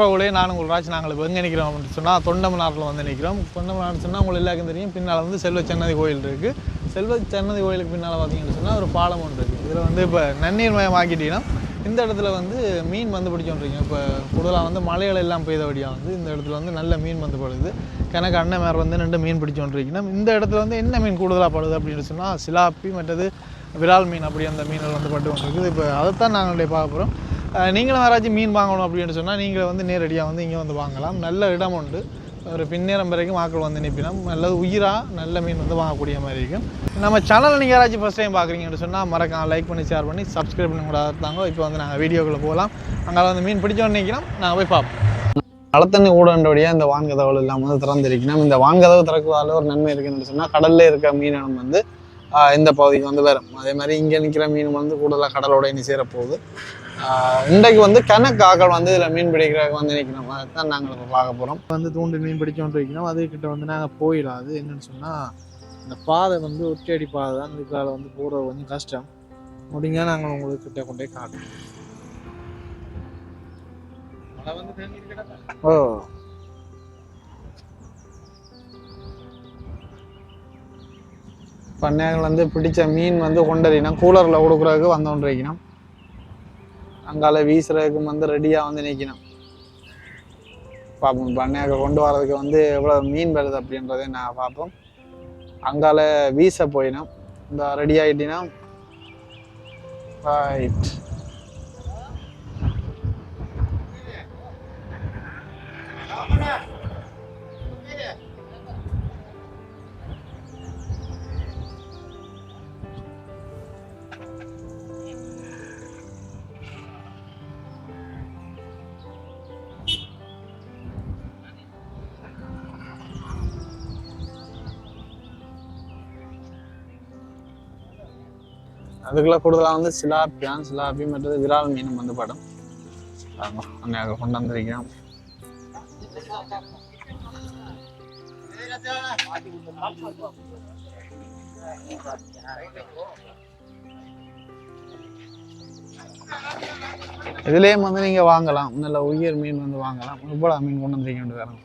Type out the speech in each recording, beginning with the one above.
உறவுகளே நான் உங்கள் ராஜ் நாங்கள் இப்போ எங்கே நிற்கிறோம் அப்படின்னு சொன்னால் தொண்டமனாரில் வந்து நிற்கிறோம் தொண்டமனார் சொன்னால் உங்களுக்கு எல்லாருக்கும் தெரியும். பின்னால் வந்து செல்வ சன்னதி கோயில் இருக்குது செல்வ சன்னதி கோயிலுக்கு பின்னால் பார்த்தீங்கன்னு சொன்னால் ஒரு பாலம் ஒன்று இருக்குது இதில் வந்து இப்போ நன்னீர் மயம் ஆக்கிட்டீங்கன்னா இந்த இடத்துல வந்து மீன் வந்து பிடிச்சோன்றீங்க இப்போ கூடுதலாக வந்து மலைகள் எல்லாம் பெய்தபடியாக வந்து இந்த இடத்துல வந்து நல்ல மீன் வந்து படுது கணக்கு அண்ணன் மேர் வந்து ரெண்டு மீன் பிடிச்சோன்றீங்கன்னா இந்த இடத்துல வந்து என்ன மீன் கூடுதலாக படுது அப்படின்னு சொன்னால் சிலாப்பி மற்றது விரால் மீன் அப்படி அந்த மீன்கள் வந்து பட்டு கொண்டிருக்குது இப்போ அதைத்தான் நாங்கள் பார்க்க போகிறோம் நீங்களும் யாராச்சும் மீன் வாங்கணும் அப்படின்னு சொன்னால் நீங்கள் வந்து நேரடியாக வந்து இங்கே வந்து வாங்கலாம். நல்ல இடம் உண்டு. ஒரு பின்னேரம் வரைக்கும் ஆக்கள் வந்து நிற்பினோம் நல்லது உயிராக நல்ல மீன் வந்து வாங்கக்கூடிய மாதிரி இருக்கும். நம்ம சேனலில் நீங்கள் யாராச்சும் ஃபஸ்ட் டைம் பார்க்குறீங்கன்னு சொன்னால் மறக்காம லைக் பண்ணி ஷேர் பண்ணி சப்ஸ்கிரைப் பண்ணி கூட இருந்தாங்க இப்போ வந்து நாங்கள் வீடியோக்குள்ளே போகலாம் அங்கே வந்து மீன் பிடிச்சோன்னு நினைக்கிறோம் நாங்கள் போய் பார்ப்போம் நலத்தண்ணி ஊடகண்டோடைய இந்த வான்கதவுகள் இல்லாமல் வந்து திறந்திருக்கணும். இந்த வான்கதவு திறக்குவதால ஒரு நன்மை இருக்குதுன்னு சொன்னால் கடல்ல இருக்க மீனினம் வந்து இந்த பகுதிக்கு வந்து வரும். அதே மாதிரி இங்கே நிற்கிற மீன் வந்து கூடுதலாக கடலோட இனி சேரப்போகுது. இன்றைக்கு வந்து கணக்கு ஆக்கள் வந்து இதில் மீன் பிடிக்கிறதுக்கு வந்து நிற்கணும். அதுதான் நாங்கள் இப்போ பார்க்க போகிறோம் வந்து தூண்டு மீன் பிடிச்சோன்னு இருக்கணும் அதுக்கிட்ட வந்து நாங்கள் போயிடலாம். அது என்னன்னு சொன்னால் இந்த பாதை வந்து ஒற்றையடி பாதை தான். இதுக்கால வந்து போகிறது கொஞ்சம் கஷ்டம். முடிங்க நாங்கள் உங்களுக்கு கிட்ட கொண்டே காட்டுறோம். ஓ. பண்ணையார்கள் வந்து பிடிச்ச மீன் வந்து கொண்டறினா கூலரில் கொடுக்குறதுக்கு வந்தோன்னு இருக்கணும் அங்கால வீசுறதுக்கு வந்து ரெடியாக வந்து நிற்கணும் பார்ப்போம் பண்ணையாக கொண்டு வரதுக்கு வந்து எவ்வளோ மீன் வருது அப்படின்றதை நான் பார்ப்போம் அங்கால வீச போயினோம். இந்த ரெடி ஆகிட்டினா ரைட் அதுக்குள்ள கூடுதலாக வந்து சிலாப்பியான் சிலாப்பி விரால் மீனும் வந்து படம். ஆமாம் அங்கே கொண்டு வந்திருக்கேன் இதுலேயும் வந்து நீங்கள் வாங்கலாம். நல்ல உயிர் மீன் வந்து வாங்கலாம். இவ்வளோ மீன் கொண்டு வந்திருக்கேன் வேறு.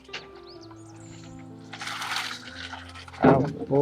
அப்போ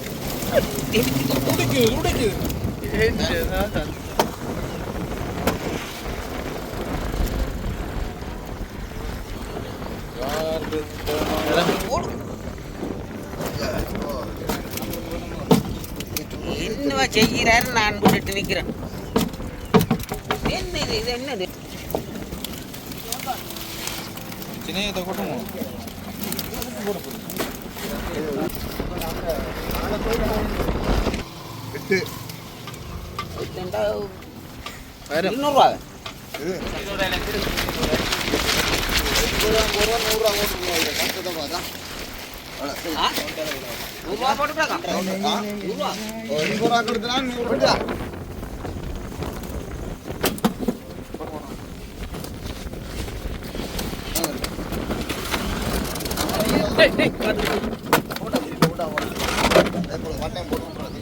அதுக்கு என்னவா செய்கிறாரு? நான் போட்டுட்டு நிக்கிறேன். என்ன இது? இது என்னது? சின்ன இதை கூட்டமோ எட்டு இருநூறுவா இது நூறுரூவா நூறுரூவா ஒன் டைம் போட்டு விட்றது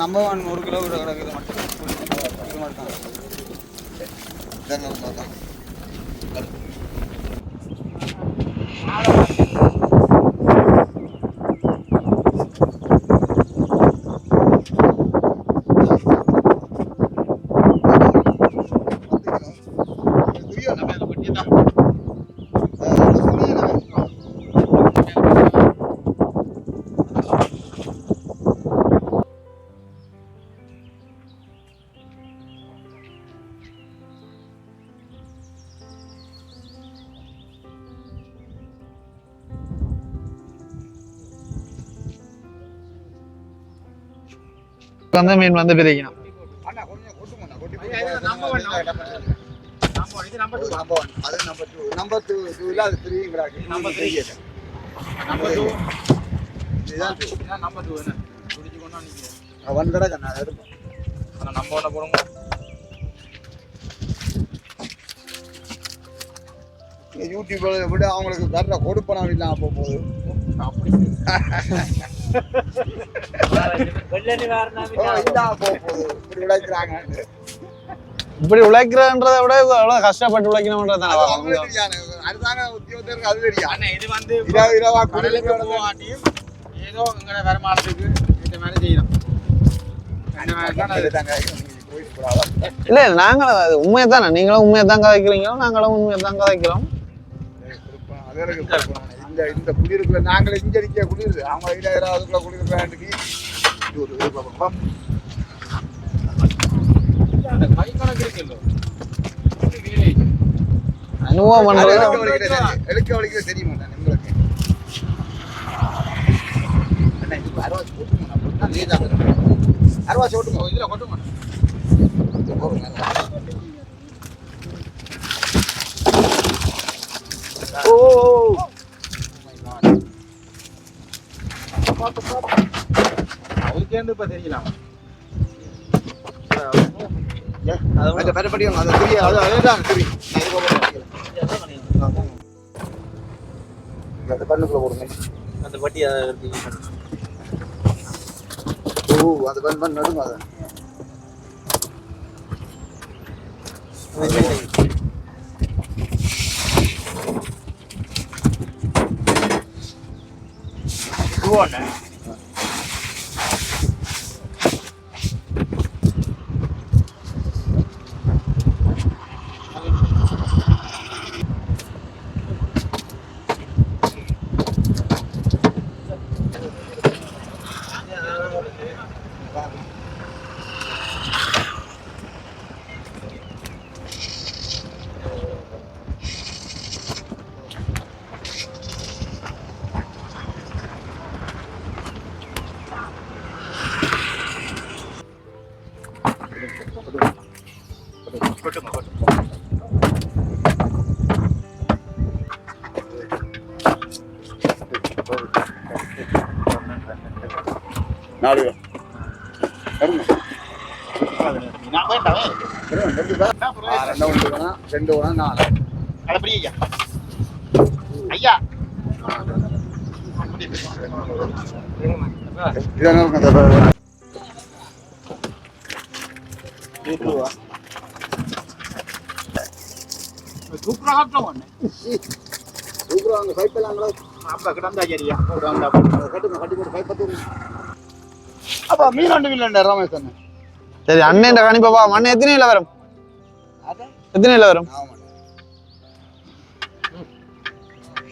நம்ம ஒன் ஒரு கிலோ கிடக்குது மட்டும். இது மட்டும் தான். Three. இதுதான் two. ஆ, one கிடக்கு, நான் எடுப்பேன். இந்த யூடியூப்ல விட அவங்களுக்கு வர்ற கொடுப்பனம் இல்லாம போக போகுது ஓ, இல்லாம போக போகுது இப்படி உழைக்கிறன்றதை விட எவ்வளவு கஷ்டப்பட்டு உழைக்கணும்ன்றது. அதுதானே உத்தியோகத்தருக்கு அது தெரியும் இது வந்து இரவு இரவா கடலுக்கு போகாட்டியும் ஏதோ எங்களை வருமானத்துக்கு இந்த மாதிரி போறாங்க. இல்ல இல்ல நாங்களும் அது உண்மையை தானே நீங்களும் உண்மையை தான் கதைக்கிறீங்க நாங்களும் உண்மையை தான் கதைக்கிறோம். இந்த இந்த குளிருக்குள்ள நாங்கள் இங்க நிக்க குளிருது அவங்க ஐயாயிரத்துக்குள்ள குளிருக்காண்டுக்கு இது ஒரு village. அனுபவம் எடுக்க வலிக்கிறது தெரியும். நான் உங்களுக்கு. அண்ணா, இது அறுவாசி போட்டுங்க. நான் போட்டா லேசா வரும். அறுவாசி ஓட்டுங்க. ஓ, இதுல கொட்ட மாட்டேன் இது போடுங்க. ஓ ஓ, இப்போ அவருக்கே வந்து இப்ப தெரியலாம் அந்த பெறப்படி அது தெரியும் அது அதுதான் தெரியும் அந்த கண்ணுக்குள்ள போடுங்க அந்த பட்டி ஓ அது பண்ண பண்ண நடுங்க அதை agora. நாலு. ஆ, ரெண்டு ஒன்று வேணாம் ரெண்டு வேணாம் நாலு ஐயா இதான் ப- தூக்குறாங்க ஒண்ணு சூப்பரா எல்லாம் கூட அப்ப கிடந்தா சரியா போட்டு அப்பா மீன் ரெண்டு மீன் ரமேஷ் சரி அண்ணன் கணிப்பா மண்ணு எத்தனையில வரும்? அதான் எத்தனையில வரும்?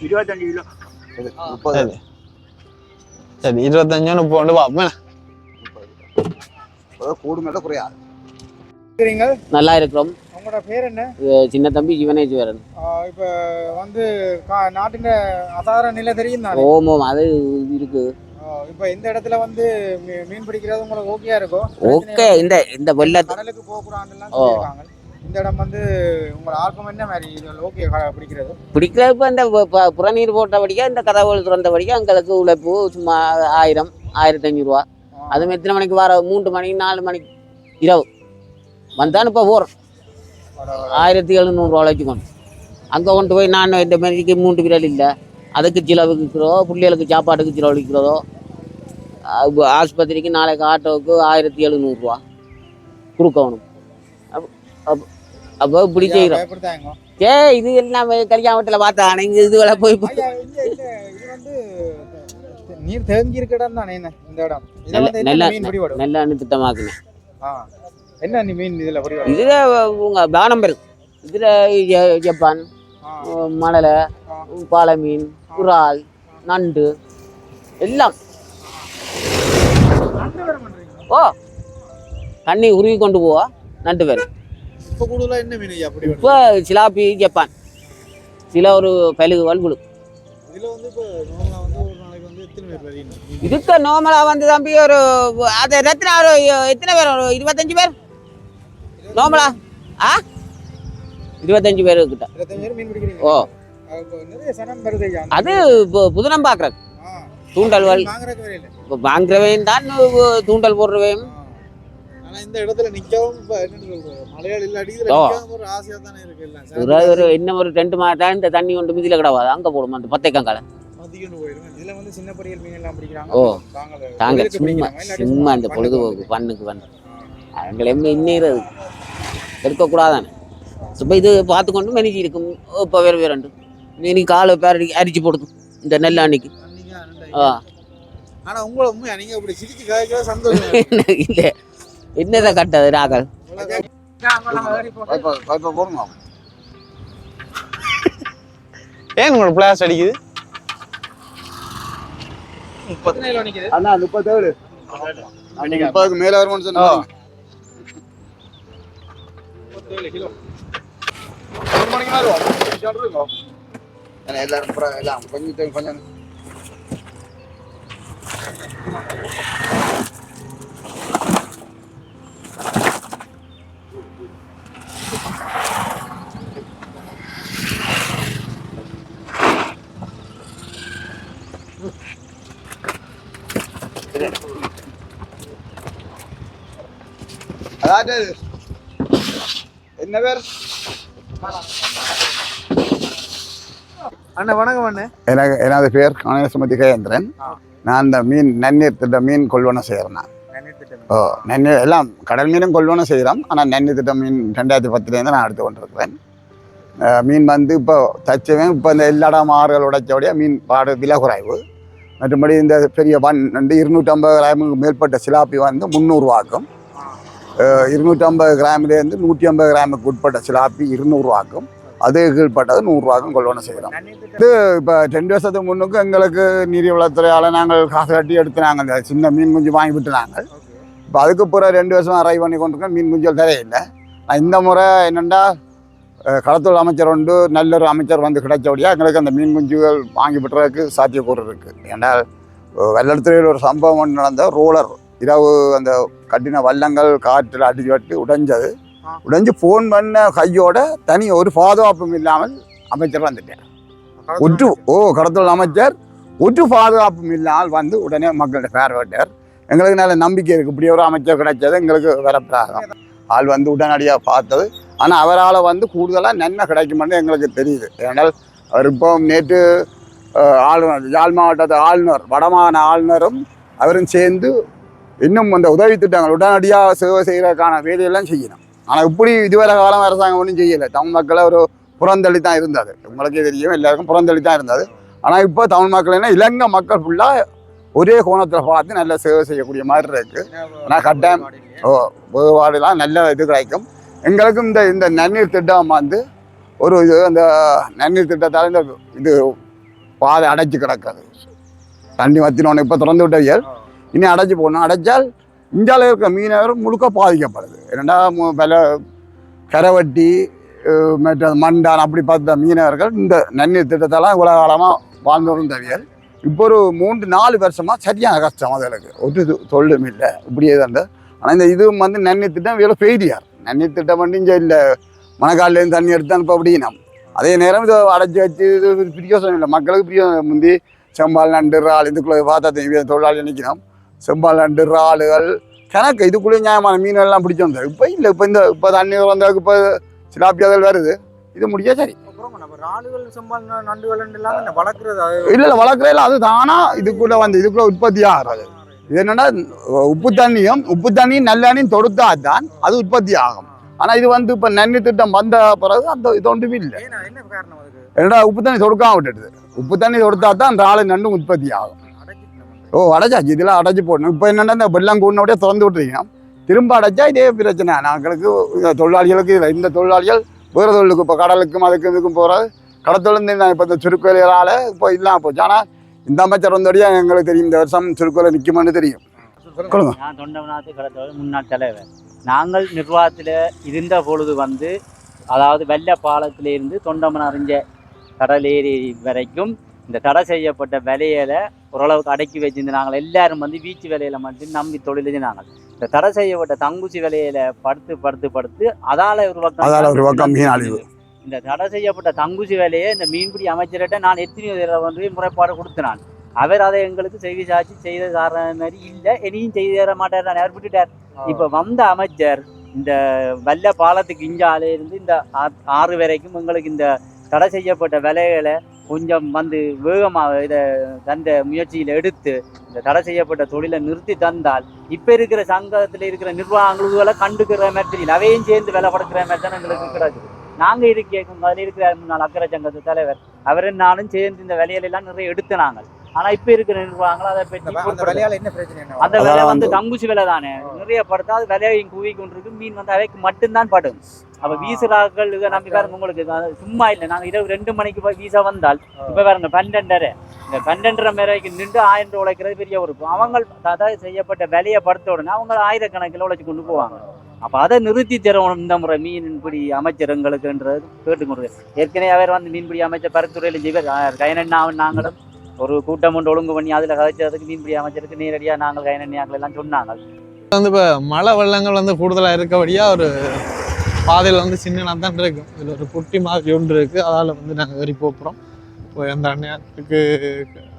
இருபத்தஞ்சு கிலோ. முப்பது. சரி சரி இருபத்தஞ்சு முப்பது மேல. குறையாது நல்லா இருக்கிறோம். உங்களோட பேர் என்ன? சின்ன தம்பி சிவனேஸ்வரன் ஆஹ் இப்ப வந்து கா- நாட்டின் அசாதாரண நிலை தெரியும் தானே ஓம் ஓம் அது இருக்கு. இப்ப இந்த இடத்துல வந்து மீன் பிடிக்கிறது உங்களுக்கு ஓகேயா இருக்கும். ஓகே இந்த இந்த வெள்ளத்து கடலுக்கு போகக்கூடாதுலாம். சொல்லியிருக்காங்க. இந்த இடம் வந்து உங்களோட ஆர்வம் என்ன மாதிரி? ஓகே பிடிக்கிறது. பிடிக்கிறப்ப இந்த ப- ப- புறநீர் போட்டபடியா இந்த கதவுகள் திறந்தபடியா எங்களுக்கு உழைப்பு சும்மா ஆயிரம் ஆயிரத்தி அஞ்சூறுரூவா அதுவும் எத்தனை மணிக்கு வர? மூன்று மணிக்கு நாலு மணிக்கு இரவு. வந்தாலும் இப்போ போகிறோம் ஆயிரத்தி எழுநூறுவா வச்சுக்கணும் அங்கே கொண்டு போய் நான் இந்த மாதிரிக்கு மூன்று விரல் இல்லை. அதுக்கு செலவுக்கிறதோ பிள்ளைகளுக்கு சாப்பாட்டுக்கு செலவழிக்கிறதோ அப்ப ஆஸ்பத்திரிக்கு நாளைக்கு ஆட்டோவுக்கு ஆயிரத்தி எழுநூறுவா கொடுக்கணும். அப்ப அப்ப- அப்போ இப்படி செய்கிறோம். ஏ இது எல்லாம் கல்யாண வீட்டில் பார்த்தா இங்கே போய் இல்ல இல்ல இது வந்து நீர் தேங்கி இருக்க இடம் தானே இந்த இடம்? நல்ல- நல்ல- மீன் பிடிபடும் நல்ல திட்டமாக்குனேன் ஆ என்ன நீ மீன் இதுல இதில் உங்க பானம்பர். இதில் ஜப்பான் மணலை. பாலை மீன் குறால் நண்டு எல்லாம். ஓ தண்ணி உருவி கொண்டு போவா நண்டு பேர் இப்போ கூடுதலா என்ன மீன் அப்படி இப்போ சிலாப்பி ஜப்பான் சில ஒரு பழுகு வல்குழு. இதுக்கு நார்மலாக வந்து தம்பி ஒரு அது எத்தனை ஒரு எத்தனை பேர் ஒரு இருபத்தஞ்சு பேர்? நார்மலா ஆ? இருபத்தஞ்சு பேர் கிட்ட. ஓ. அது இப்போ புதுனம். தூண்டல் வல் இப்போ வாங்குறவையும் தான் தூண்டல் போடுறவையும் இன்னும் ஒரு ரெண்டு மாதம் இந்த தண்ணி கொண்டு மிதியில் கிடவாது. அங்கே போடுமா அந்த எல்லாம் பிடிக்கிறாங்க. ஓ. தாங்க. சும்மா சும்மா அந்த பொழுதுபோக்கு பண்ணுக்கு வந்து அவங்களே இன்னைறது. எடுக்கக்கூடாதானே? இப்போ இது பார்த்துக்கொண்டு மெனிஜி இருக்கும் இப்போ வேறு வேறு நீ காலை பேர் அரிச்சு போடுது இந்த நெல்லாண்டிக்கு. ஆனா உங்களை உண்மையா? நீங்க அப்படி சிரிச்சு காய்க்க சந்தோஷம் இல்லை. என்னதை கட்டது ராகல் போடுங்க ஏன் உங்களோட பிளாஸ் அடிக்குது? அண்ணா முப்பத்தேழு. முப்பதுக்கு மேல வருமானு சொன்னா. எல்லாரும் கொஞ்சம் கொஞ்சம். அதாவது என்ன பேர் அண்ணா வணக்கம் அண்ணே எனக்கு எனது பேர் கணேசமதி கஜேந்திரன் நான் இந்த மீன் நன்னீர் திட்ட மீன் கொள்வனம் செய்கிறேன் நான். ஓ நன்னீர் எல்லாம் கடல் மீனும் கொள்வனம் செய்கிறோம் ஆனால் நன்னீர் திட்ட மீன் ரெண்டாயிரத்தி பத்துலேருந்து நான் எடுத்து கொண்டிருக்கிறேன். மீன் வந்து இப்போ தச்சவன் இப்போ இந்த எல்லா இடம் ஆறுகள் உடைச்சபடியாக மீன் பாடு விலை குறைவு. மற்றபடி இந்த பெரிய வன் வந்து இருநூற்றம்பது கிராமுக்கு மேற்பட்ட சிலாப்பி வந்து முந்நூறுவாக்கும் இருநூற்றம்பது கிராமிலேருந்து நூற்றி ஐம்பது கிராமுக்கு உட்பட்ட சிலாப்பி இருநூறுவாக்கும் அது கீழ்பட்டது நூறுரூவாக்கும் கொள்வனம் செய்கிறோம் இப்போ ரெண்டு வருஷத்துக்கு முன்னுக்கு எங்களுக்கு நீர்வளத்துறையால் நாங்கள் காசு கட்டி எடுத்து நாங்கள் அந்த சின்ன மீன் குஞ்சு வாங்கி விட்டு நாங்கள் இப்போ அதுக்கு பிறகு ரெண்டு வருஷம் அரைவ் பண்ணி கொண்டிருக்கோம். மீன் குஞ்சல் தரையில்லை நான் இந்த முறை என்னென்னா களத்தூர் அமைச்சர் உண்டு நல்ல ஒரு அமைச்சர் வந்து கிடைச்சபடியாக எங்களுக்கு அந்த மீன் குஞ்சுகள் வாங்கி விட்டுறதுக்கு சாத்தியக்கூறு இருக்குது ஏன்னால் வெள்ளத்துறையில் ஒரு சம்பவம் ஒன்று நடந்த ரோலர் இரவு அந்த கட்டின வல்லங்கள் காற்றில் அடிச்சு வட்டு உடைஞ்சது. உடைஞ்சு ஃபோன் பண்ண கையோட தனி ஒரு பாதுகாப்பும் இல்லாமல் அமைச்சர் வந்துட்டார். ஒற்று ஓ கடத்தல் அமைச்சர். ஒற்று பாதுகாப்பும் இல்லாமல் வந்து உடனே மக்கள்கிட்ட பேர் எங்களுக்கு நல்ல நம்பிக்கை இருக்குது இப்படி ஒரு அமைச்சர் கிடைச்சது எங்களுக்கு வரப்பிராகும் ஆள் வந்து உடனடியாக பார்த்தது. ஆனால் அவரால் வந்து கூடுதலாக நன்மை கிடைக்குமென்னு எங்களுக்கு தெரியுது. ஏனால் அவர் இப்போ நேற்று ஆளுநர் யாழ் மாவட்டத்து ஆளுநர் வடமான ஆளுநரும் அவரும் சேர்ந்து இன்னும் அந்த உதவி திட்டங்கள் உடனடியாக சேவை செய்கிறதுக்கான வேலையெல்லாம் செய்யணும். ஆனால் இப்படி இதுவரை காலம் அரசாங்கம் ஒன்றும் செய்யலை. தமிழ் மக்களை ஒரு புறந்தள்ளி தான் இருந்தது. உங்களுக்கே தெரியும் எல்லாருக்கும் புறந்தள்ளி தான் இருந்தது. ஆனால் இப்போ தமிழ் மக்கள் என்ன இலங்கை மக்கள் ஃபுல்லாக ஒரே கோணத்தில் பார்த்து நல்லா சேவை செய்யக்கூடிய மாதிரி இருக்குது ஆனால் கட்டாயம் ஓ வேறுபாடுலாம் நல்ல இது கிடைக்கும். எங்களுக்கும் இந்த இந்த நன்னீர் திட்டம் வந்து ஒரு இது அந்த நன்னீர் திட்டத்தால் இந்த இது பாதை அடைச்சு கிடக்காது. தண்ணி வத்தினோன்னு இப்போ திறந்து விட்டவியல். இனி அடைச்சு போகணும் அடைச்சால் இந்தியாவில் இருக்க மீனவர் முழுக்க பாதிக்கப்படுது. என்னென்னா பல கரைவட்டி மற்ற மண்டான் அப்படி பார்த்த மீனவர்கள் இந்த நன்னீர் திட்டத்தெல்லாம் இவ்வளோ காலமாக வாழ்ந்து இருந்தவியல் இப்போ ஒரு மூன்று நாலு வருஷமாக சரியான கஷ்டம் அதுகளுக்கு. ஒரு தொழிலும் இல்லை. இப்படியே தான் ஆனால் இந்த இதுவும் வந்து நன்னீர் திட்டம் இவ்வளோ ஃபெயிலியார் நன்னீர் திட்டம் வந்து இங்கே இல்லை. மணக்கால்லேருந்து தண்ணி எடுத்து அனுப்ப அப்படின்னா அதே நேரம் இதை அடைச்சி வச்சு இது பிரியோசனம் இல்லை. மக்களுக்கு பிரியோசனம் முந்தி செம்பால் நண்டு இறால் இதுக்குள்ளே பார்த்தா தெரியும் தொழிலாளி நினைக்கிறோம் செம்பால் நண்டு இறாலுகள். கணக்கு இதுக்குள்ளே நியாயமான மீனெல்லாம் பிடிச்சி வந்தது. இப்போ இல்லை இப்போ இந்த இப்போ தண்ணி வந்ததுக்கு இப்போ சிலாப்பியாதல் வருது. இது முடியா சரி. இல்லை இல்லை வளர்க்குறதில்ல அது தானா இதுக்குள்ளே வந்து இதுக்குள்ளே உற்பத்தி ஆகிறது இது என்னன்னா உப்பு தண்ணியும் உப்பு தண்ணியும் நல்லெண்ணையும் தொடுத்தா தான் அது உற்பத்தி ஆகும். ஆனா இது வந்து இப்ப நன்னி திட்டம் வந்த பிறகு அந்த இது ஒன்றுமே இல்லை. என்னடா உப்பு தண்ணி தொடுக்காம விட்டுடுது. உப்பு தண்ணி தொடுத்தா தான் அந்த ஆளு நண்டு உற்பத்தி ஆகும். ஓ அடைச்சாச்சு. இதெல்லாம் அடைச்சி போடணும். இப்போ என்னென்னா இந்த வெள்ளம் கூடினோடய திறந்து விட்டுருக்கீங்க. திரும்ப அடைச்சா இதே பிரச்சனை. நாங்களுக்கு தொழிலாளிகளுக்கு இல்லை. இந்த தொழிலாளிகள் வேறு தொழிலுக்கு இப்போ கடலுக்கும் அதுக்கும் இதுக்கும் போகிறது கடத்தொழில் நான் இப்போ இந்த சுருக்கோலைகளால் இப்போ இல்லாமல் போச்சு. ஆனால் இந்த அமைச்சர் வந்தோடய எங்களுக்கு தெரியும். இந்த வருஷம் சுருக்கோலை நிற்குமான்னு தெரியும். சொல்லுங்க. நான் தொண்டமநாத்து கடத்தோட முன்னாள் தலைவர். நாங்கள் நிர்வாகத்தில் இருந்த பொழுது வந்து அதாவது வெள்ள பாலத்திலிருந்து தொண்டமன் அறிஞ்ச கடல் ஏரி வரைக்கும் இந்த தடை செய்யப்பட்ட விலையில ஓரளவுக்கு அடக்கி வச்சிருந்து நாங்கள் எல்லாரும் வந்து வீச்சு விலையில மட்டும் நம்பி தொழில் நாங்கள் இந்த தடை செய்யப்பட்ட தங்குச்சி விலையில படுத்து படுத்து படுத்து அதால ஒரு பக்கம் அதால ஒரு பக்கம் மீன் அழிவு. இந்த தடை செய்யப்பட்ட தங்குச்சி வேலையை இந்த மீன்பிடி அமைச்சர்கிட்ட நான் எத்தனையோ தடவை வந்து முறைப்பாடு கொடுத்தேன் அவர் அதை எங்களுக்கு செய்தி சாட்சி செய்த காரணம் மாதிரி இல்லை இனியும் செய்து தர மாட்டார் நான் அவர் விட்டுட்டார். இப்ப வந்த அமைச்சர் இந்த வெள்ள பாலத்துக்கு இஞ்சால இருந்து இந்த ஆறு வரைக்கும் எங்களுக்கு இந்த தடை செய்யப்பட்ட விலைகளை கொஞ்சம் வந்து வேகமாக இதை தந்த முயற்சியில் எடுத்து இந்த தடை செய்யப்பட்ட தொழிலை நிறுத்தி தந்தால் இப்போ இருக்கிற சங்கத்தில் இருக்கிற நிர்வாகங்களை கண்டுக்கிற மாதிரி தெரியல. அவையும் சேர்ந்து வேலை படுக்கிற மாதிரி தான் எங்களுக்கு கிடக்குது நாங்கள் இருக்க அதில் இருக்கிற முன்னாள் அக்கறை சங்கத்து தலைவர் அவர் நானும் சேர்ந்து இந்த வேலையிலெல்லாம் நிறைய எடுத்து நாங்கள். ஆனா இப்ப இருக்கிற நிர்வாகங்கள் அதை பற்றி அந்த பொருட்படுத்தல. வேலையால என்ன பிரச்சனை என்ன அந்த அதால விலை வந்து தங்குச்சி விலை தானே. நிறைய படுத்தா அது விலையும் குவி கொண்டிருக்கு மீன் வந்து அவைக்கு மட்டும்தான் படும். அப்ப வீசுறாக்கள் இதை நம்பி பாருங்க உங்களுக்கு சும்மா இல்லை. நாங்க இரவு ரெண்டு மணிக்கு போய் வீசா வந்தால் இப்ப பாருங்க பன்னெண்டரை. இந்த பன்னெண்டரை மேரைக்கு நின்று ஆயிரம் ரூபாய் உழைக்கிறது பெரிய ஒரு அவங்க அதாவது செய்யப்பட்ட விலையை படுத்த உடனே அவங்க ஆயிரக்கணக்கில் உழைச்சு கொண்டு போவாங்க. அப்ப அதை நிறுத்தி தரணும் இந்த முறை மீன்பிடி அமைச்சர் எங்களுக்குன்றது கேட்டுக்கொண்டு. ஏற்கனவே அவர் வந்து மீன்பிடி அமைச்சர் பரிந்துரையில் செய்வார். கைனண்ணாவும் நாங்களும். ஒரு கூட்டம் ஒன்று ஒழுங்கு பண்ணி அதில் கதைச்சதுக்கு மீன்பிடி அமைச்சருக்கு நேரடியாக நாங்கள் கைனண்ணியாக்கள் எல்லாம் சொன்னாங்க. வந்து இப்போ மழை வெள்ளங்கள் வந்து கூடுதலாக இருக்கபடியாக ஒரு பாதையில் வந்து சின்ன தான் இருக்கும். இதில் ஒரு புட்டி மாதிரி ஒன்று இருக்குது அதால் வந்து நாங்கள் ஏறி போகிறோம் போய் அந்த அண்ணியாத்துக்கு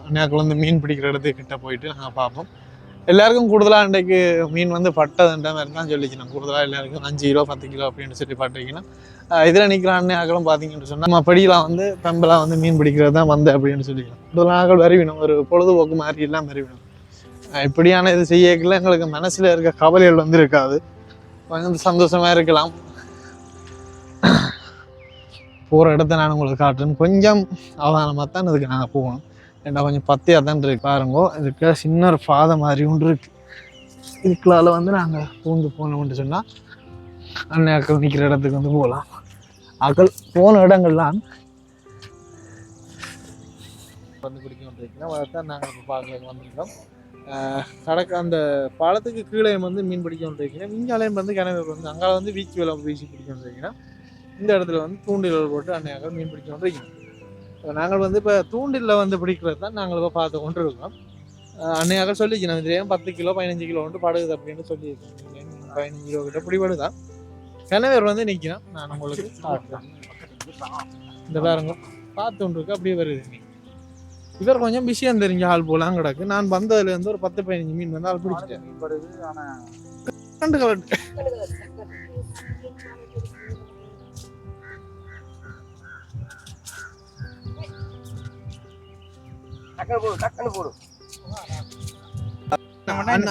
அண்ணியாக்கள் வந்து மீன் பிடிக்கிற இடத்துக்கு கிட்ட போயிட்டு நாங்கள் பார்ப்போம். எல்லாருக்கும் கூடுதலாக இன்றைக்கு மீன் வந்து பட்டதுன்ற மாதிரி தான் சொல்லிக்கணும். கூடுதலாக எல்லாருக்கும் அஞ்சு கிலோ பத்து கிலோ அப்படின்னு சொல்லி பட்டிங்கன்னா இதில் நிற்கிற அண்ணியாக்களும் பார்த்தீங்கன்னு சொன்னால் நம்ம படியெலாம் வந்து பெம்பலாம் வந்து மீன் பிடிக்கிறது தான் வந்து அப்படின்னு சொல்லிக்கலாம். இதெல்லாம் ஆக்கள் வருவினோம் ஒரு பொழுதுபோக்கு மாதிரி எல்லாம் வருவினோம் இப்படியான இது செய்யக்குள்ள எங்களுக்கு மனசில் இருக்க கவலைகள் வந்து இருக்காது. கொஞ்சம் சந்தோஷமாக இருக்கலாம். போகிற இடத்த நான் உங்களுக்கு காட்டுறேன். கொஞ்சம் அவதானமாக தான் இதுக்கு நாங்கள் போகணும். ஏன்னா கொஞ்சம் பத்தியாக தான் இருக்கு. பாருங்கோ இதுக்கு சின்ன ஒரு பாதை மாதிரி ஒன்று இருக்கு. இதுக்குள்ளால வந்து நாங்கள் பூந்து போனோம்னு சொன்னால் அண்ணன் நிற்கிற இடத்துக்கு வந்து போகலாம். அகல் போன இடங்கள்லாம் வந்து பிடிக்க வந்துருக்கோம் அதை நாங்கள் இப்போ பார்க்க வந்திருக்கோம் கடக்க அந்த பாலத்துக்கு கீழே வந்து மீன் பிடிக்க வந்துருக்கீங்க இங்காலையும் வந்து கிணறு வந்து அங்கே வந்து வீச்சு வேலை வீசி பிடிக்க வந்துருக்கீங்க இந்த இடத்துல வந்து தூண்டில் போட்டு அன்னையாக மீன் பிடிக்க வந்துருக்கீங்க இப்போ நாங்கள் வந்து இப்போ தூண்டிலில் வந்து பிடிக்கிறது தான் நாங்கள் இப்போ பார்த்து கொண்டு இருக்கோம் அன்னையாக சொல்லிக்கணும் தெரியும் பத்து கிலோ பதினஞ்சு கிலோ வந்து படுகுது அப்படின்னு சொல்லி பதினஞ்சு கிலோ கிட்ட பிடிபடுதான் கிணவர் வந்து நிற்கிறோம் நான் உங்களுக்கு காட்டுறேன். இந்த பாருங்க. பார்த்து கொண்டு இருக்கு அப்படியே வருது இவர் கொஞ்சம் விஷயம் தெரிஞ்ச ஆள் போலாம் கிடக்கு. நான் வந்ததுல இருந்து ஒரு பத்து பதினஞ்சு மீன் வந்து ஆள் பிடிச்சிட்டேன். கண்டு கலட்டு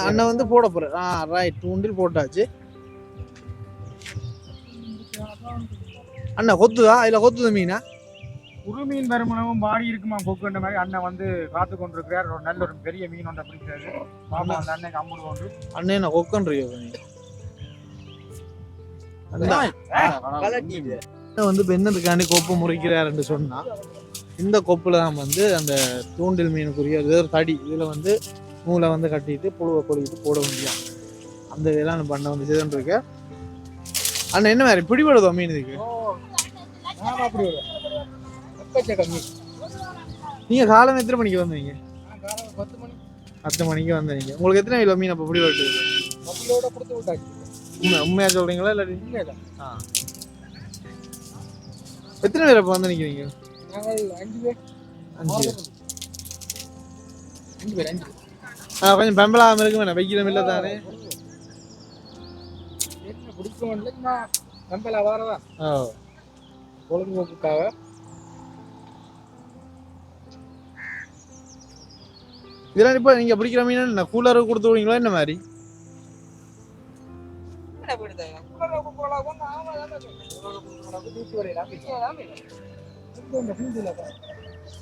அண்ணன் வந்து போட போறாரு. ஆ ரைட் தூண்டில் போட்டாச்சு. அண்ணா கொத்துதா? இல்ல கொத்துது மீனா? ஒரு மீன் வருமானமும் பாடி இருக்குமா கொக்குன்ற மாதிரி? அண்ணன் வந்து காத்து கொண்டிருக்கிறார். ஒரு நல்ல ஒரு பெரிய மீன் ஒன்றை பிடிக்கிறாரு. பாப்பா அந்த அண்ணன் அம்முடு கொண்டு அண்ணே நான் கொக்கன்றியோ அண்ணன் வந்து இப்போ என்னதுக்காண்டி கொப்பு முறிக்கிறாருன்னு சொன்னா இந்த கொப்புல தான் வந்து அந்த தூண்டில் மீனுக்குரிய ஒரு தடி. இதுல வந்து நூலை வந்து கட்டிட்டு புழுவை கொழுவிட்டு போட முடியும் அந்த இதெல்லாம் பண்ண வந்து இருக்க. அண்ணன் என்ன மாதிரி? பிடிபடுதோ மீன் இதுக்கு ஆமா அப்படி வரும் எக்கச்சக்க மீன்? நீங்க காலம் எத்தனை மணிக்கு வந்தீங்க? பத்து மணி. பத்து மணிக்கு வந்தீங்க. உங்களுக்கு எத்தனை கிலோ மீன் அப்போ பிடிபட்டு உண்மை உண்மையா சொல்றீங்களா இல்லாட்டி? இல்ல ஆ. எத்தனை பேர் அப்போ வந்து நிக்கிறீங்க? நாங்கள் அஞ்சு பேர். அஞ்சு அஞ்சு பேர் அஞ்சு பேர். ஆ கொஞ்சம் பெம்பலாம இருக்கு வேணாம். வெயிலும் இல்லை தானே. சும்மா கம்பலா வாரதான் ஓ பொழுதுபோக்குக்காக. இதெல்லாம் இப்போ நீங்கள் பிடிக்கிற மீன் என்ன? கூலர் கொடுத்து விடுவீங்களா என்ன மாதிரி?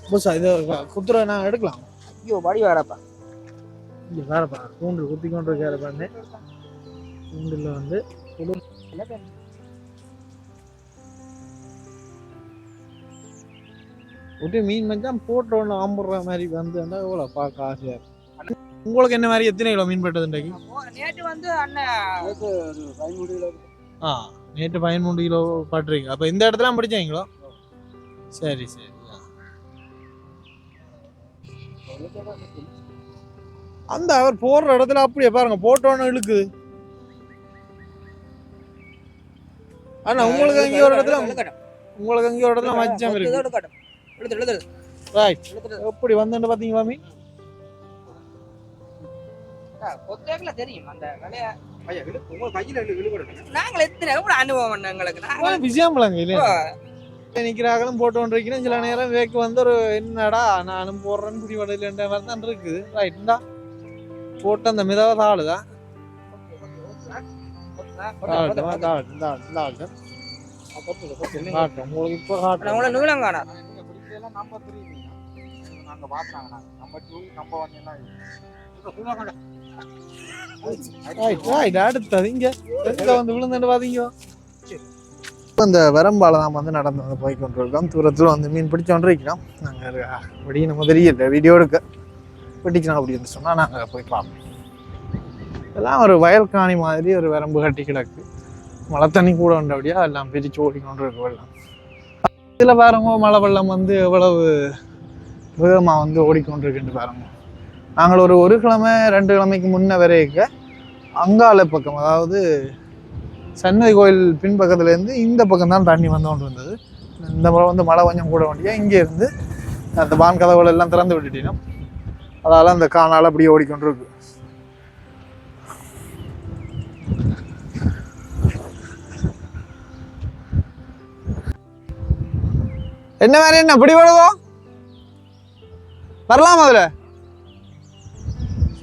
புதுசா இது குத்துற நான் எடுக்கலாம். ஐயோ படி வேறப்பா இங்கே வேறப்பா கூண்டு குத்தி கொண்டு பாருங்க. கூண்டில் வந்து விட்டு மீன் மச்சான் போட்ட ஒன்று ஆம்புடுற மாதிரி வந்து எவ்வளோ பார்க்க ஆசையாக இருக்கு? உங்களுக்கு என்ன மாதிரி எத்தனை கிலோ மீன் பட்டது இன்றைக்கு? நேற்று வந்து அண்ணன் ஆ நேற்று பதிமூணு கிலோ பட்டுறீங்க அப்போ இந்த இடத்துல பிடிச்சீங்களோ? சரி சரி. அந்த அவர் போடுற இடத்துல அப்படியே பாருங்க போட்டோன்னு இழுக்குது. ஆனா உங்களுக்கு அங்கே ஒரு இடத்துல உங்களுக்கு அங்கே ஒரு இடத்துல மச்சம் இருக்கு. ரைட் எப்படி வந்துட்டு மீன் கொத்தேக்கல தெரியும். அந்த வேலைய நாங்கள் எத்தனை கூட அனுபவம் எங்களுக்கு? நாங்கள் விஜயாம்பலங்க இல்லையா? நிற்கிறாங்களும் போட்டு கொண்டிருக்கிறேன் சில நேரம் வேக்கு வந்து ஒரு என்னடா நானும் போடுறேன்னு புடி வடையிலன்ற மாதிரி தான் இருக்குது. ரைட்டா போட்டு அந்த மிதவ தாளுதான் உங்களுக்கு இப்போ காட்டும் உங்களை நீளம் காணா நீங்க டூ அடுத்தது. இங்க வந்து விழுந்துட்டு பாத்தீங்க இந்த வரம்பால வந்து நடந்து வந்து போய் கொண்டிருக்கோம். தூரத்தில் வந்து மீன் பிடிச்சு கொண்டிருக்கிறோம். நாங்கள் அப்படி நம்ம தெரியல. வீடியோ எடுக்க. பிடிக்கிறோம் அப்படின்னு சொன்னால் நாங்கள் போய் எல்லாம் ஒரு வயல் காணி மாதிரி ஒரு வரம்பு கட்டி கிடக்கு. மழை தண்ணி கூட உண்டபடியா எல்லாம் பிரித்து ஓடிக்கொண்டு இருக்கு வெள்ளம். இதில் பாருங்க மழை வெள்ளம் வந்து எவ்வளவு வேகமாக வந்து ஓடிக்கொண்டிருக்குன்னு பாருங்க. நாங்கள் ஒரு ஒரு கிழமை ரெண்டு கிழமைக்கு முன்ன வரைக்க அங்காள பக்கம் அதாவது சன்னதி கோயில் பின்பக்கத்துலேருந்து இந்த பக்கம் தான் தண்ணி வந்து கொண்டு வந்தது. இந்த முறை வந்து மழை கொஞ்சம் கூட வேண்டியா இங்கே இருந்து அந்த பான் கதவுகள் எல்லாம் திறந்து விட்டுட்டீங்கன்னா அதால் அந்த காணால் அப்படியே ஓடிக்கொண்டிருக்கு என்ன மாதிரி என்ன பிடி வருதோ வரலாம் அதில்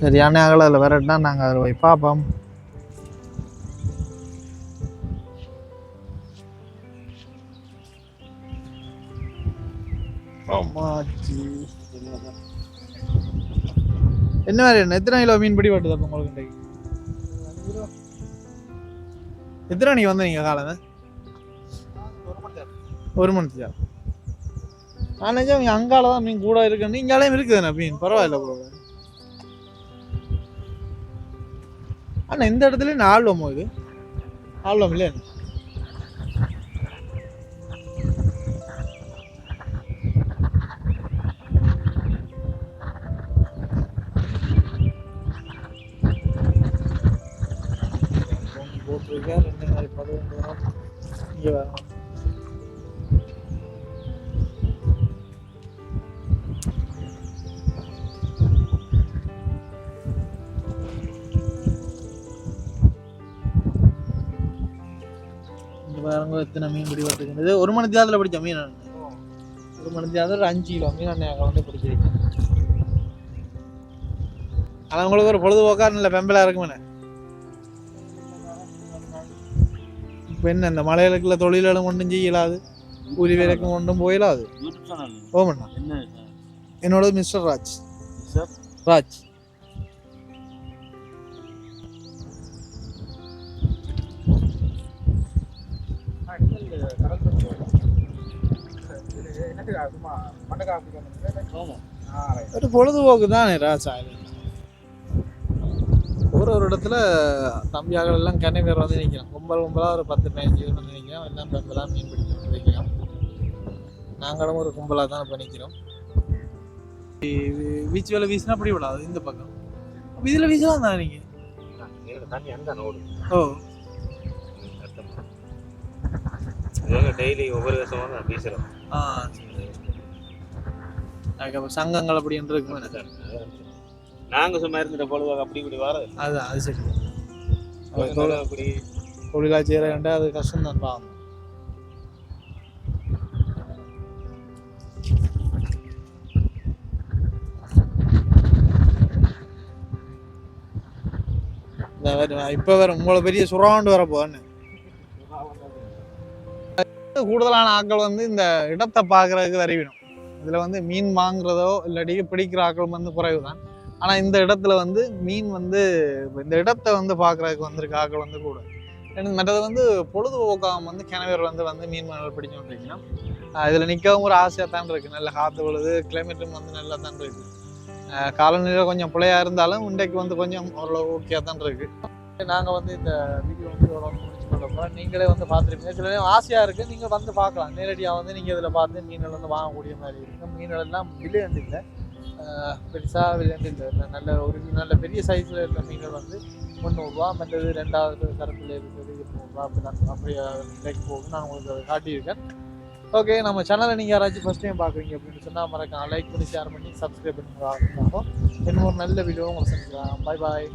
சரியான அகல அதில் வரட்டுனா நாங்கள் அதில் போய் பார்ப்போம். என்ன மாதிரி என்ன எத்தனை கிலோ மீன் பிடி பட்டுது அப்போ உங்களுக்கு இன்றைக்கு? எத்தனை மணிக்கு வந்தீங்க காலமே ஒரு மணி நேரம். நான் நினைச்சேன் அங்கால தான் மீன் கூட இருக்குன்னு இங்காலையும் இருக்குதுண்ணே மீன்? பரவாயில்ல ப்ரோ ஆனால் இந்த இடத்துல நான் ஆழ்வமோ இது? ஆழ்வம் இல்லையா? எத்தனை மீன் பிடி பார்த்துக்கிறது ஒரு மணி தியாகத்தில் பிடிச்ச மீன். ஒரு மணி தியாகத்தில் ஒரு அஞ்சு கிலோ மீன் அண்ணன் வந்து பிடிச்சிருக்கேன் ஆனால் உங்களுக்கு ஒரு பொழுதுபோக்கா நல்ல பெம்பலாக இருக்குமே இப்போ என்ன இந்த மலைகளுக்குள்ள தொழில்களும் ஒன்றும் செய்யலாது. கூலி வேலைக்கும் ஒன்றும் போயிடாது ஓமண்ணா என்னோட மிஸ்டர் ராஜ். ராஜ். சும்மா மண்டக்காப்பு பொழுதுபோக்கு தானே ராஜா இது? ஒரு ஒரு இடத்துல தம்பியாக்கள் எல்லாம் கண்ணை பேர் வந்து நிற்கிறோம் கும்பல் கும்பலாக ஒரு பத்து பதினஞ்சு பேர் வந்து நிற்கிறோம் எல்லாம் பெம்பலாக மீன் பிடிச்சு வந்து நிற்கிறோம் நாங்களும் ஒரு கும்பலாக தான் இப்போ நிற்கிறோம். பீச் வேலை வீசினா அப்படி விடாது இந்த பக்கம். அப்ப இதில் வீசலாம் தான் நீங்கள் தண்ணி ஓ. டெய்லி ஒவ்வொரு வருஷமும் நான் பேசுகிறோம் அதுக்கப்புறம் சங்கங்கள் அப்படி என்று இருக்கு நாங்கள் சும்மா இருந்துட்ட பொழுது அப்படி இப்படி வர அதுதான் அது சரி. அப்படி. தொழிலாக செய்கிறேன்டா அது கஷ்டம் தான் பாவம் இப்போ வேறு உங்களை பெரிய சுறாண்டு வர போகன்னு பத்து கூடுதலான ஆட்கள் வந்து இந்த இடத்தை பார்க்குறதுக்கு அறிவிடும் இதில் வந்து மீன் வாங்குறதோ இல்லாட்டி பிடிக்கிற ஆட்கள் வந்து குறைவு தான் ஆனால் இந்த இடத்துல வந்து மீன் வந்து இந்த இடத்தை வந்து பார்க்குறதுக்கு வந்திருக்க ஆட்கள் வந்து கூட. மற்றது வந்து பொழுதுபோக்காக வந்து கிணவர் வந்து வந்து மீன் மணல் பிடிச்சோன்னு இருக்கணும் இதில் நிற்கவும் ஒரு ஆசையாக தான் இருக்குது நல்ல காற்று விழுது கிளைமேட்டும் வந்து நல்லா தான் இருக்குது காலநிலை கொஞ்சம் பிள்ளையாக இருந்தாலும் இன்றைக்கு வந்து கொஞ்சம் ஓரளவு ஓகே தான் இருக்குது நாங்கள் வந்து இந்த வீடியோ வந்து சொல்லப்போனால் நீங்களே வந்து பார்த்துருப்பீங்க. சில நேரம் ஆசையாக இருக்குது நீங்கள் வந்து பார்க்கலாம். நேரடியாக வந்து நீங்கள் இதில் பார்த்து மீன்கள் வந்து வாங்கக்கூடிய மாதிரி இருக்கும் மீன்கள் எல்லாம் விலை இல்லை. பெருசாக விலை இல்லை. நல்ல ஒரு நல்ல பெரிய சைஸில் இருக்கிற மீன்கள் வந்து முந்நூறுரூவா மற்றது ரெண்டாவது தரத்தில் இருக்கிறது இருநூறுவா அப்படி தான் அப்படி விலைக்கு போகும் நான் உங்களுக்கு அதை காட்டியிருக்கேன். ஓகே நம்ம சேனலை நீங்கள் யாராச்சும் ஃபஸ்ட் டைம் பார்க்குறீங்க அப்படின்னு சொன்னால் மறக்காம லைக் பண்ணி ஷேர் பண்ணி சப்ஸ்கிரைப் பண்ணி ஆகும் இன்னும் ஒரு நல்ல வீடியோ உங்களை சந்திக்கலாம். பாய் பாய்